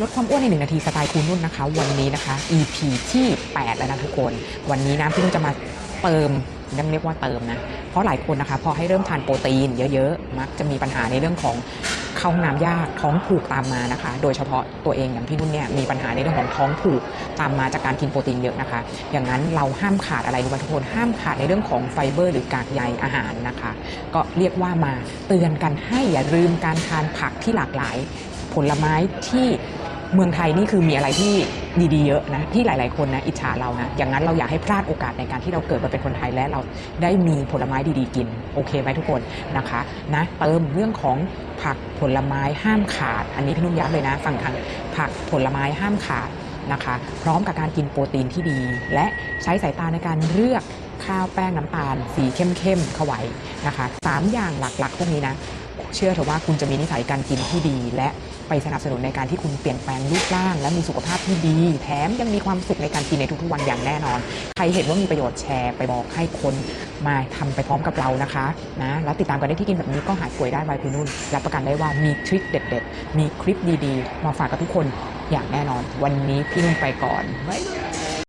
ลดความอ้วนในหนึ่งนาทีสไตล์คุณนุ่นนะคะ วันนี้นะคะ EP ที่ 8 แล้วนะทุกคน วันนี้นะพี่นุ่นจะมาเติมยังเรียกว่าเติมนะ เพราะหลายคนนะคะ พอให้เริ่มทานโปรตีนเยอะๆ มักจะมีปัญหาในเรื่องของเข้าห้องน้ำยากท้องผูกตามมานะคะ โดยเฉพาะตัวเองอย่างพี่นุ่นเนี่ยมีปัญหาในเรื่องของท้องผูกตามมาจากการกินโปรตีนเยอะนะคะ อย่างนั้นเราห้ามขาดอะไรรู้ไหมทุกคนห้ามขาดในเรื่องของไฟเบอร์ หรือกากใยอาหารนะคะ ก็เรียกว่ามาเตือนกันให้อย่าลืมการทานผักที่หลากหลาย ผลไม้ที่ เมืองไทยนี่คือมีอะไรที่ดีๆเยอะนะที่หลาย ๆคนนะอิจฉาเรานะอย่างนั้นเราอย่าให้พลาดโอกาสในการที่เราเกิดมาเป็นคนไทยและเราได้มีผลไม้ดีๆกินโอเคไหมทุกคนนะคะนะเติมเรื่องของผักผลไม้ห้ามขาด อันนี้พี่นุ่มย้ำเลยนะฟังทางผักผลไม้ห้ามขาดนะคะ พร้อมกับการกินโปรตีนที่ดี และใช้สายตาในการเลือกข้าวแป้งน้ำตาล สีเข้มๆเข้าไว้นะคะสามอย่างหลักๆพวกนี้นะ เชื่อเถอะว่าคุณจะมีนิสัยการกินที่ดี และไปสนับสนุนในการที่คุณเปลี่ยนแปลงรูปร่าง และมีสุขภาพที่ดี แถมยังมีความสุขในการกินในทุกๆวันอย่างแน่นอน ใครเห็นว่ามีประโยชน์แชร์ไปบอกให้คนมาทำไปพร้อมกับเรานะคะนะแล้วติดตามกันได้ที่กินแบบนี้ก็หายป่วยได้ไวคุณนุ่นรับประกันได้ว่ามีทริคเด็ด ๆ มีคลิปดีๆ มาฝากกับทุกคนอย่างแน่นอน วันนี้พี่นุ่นไปก่อนบ๊ายบาย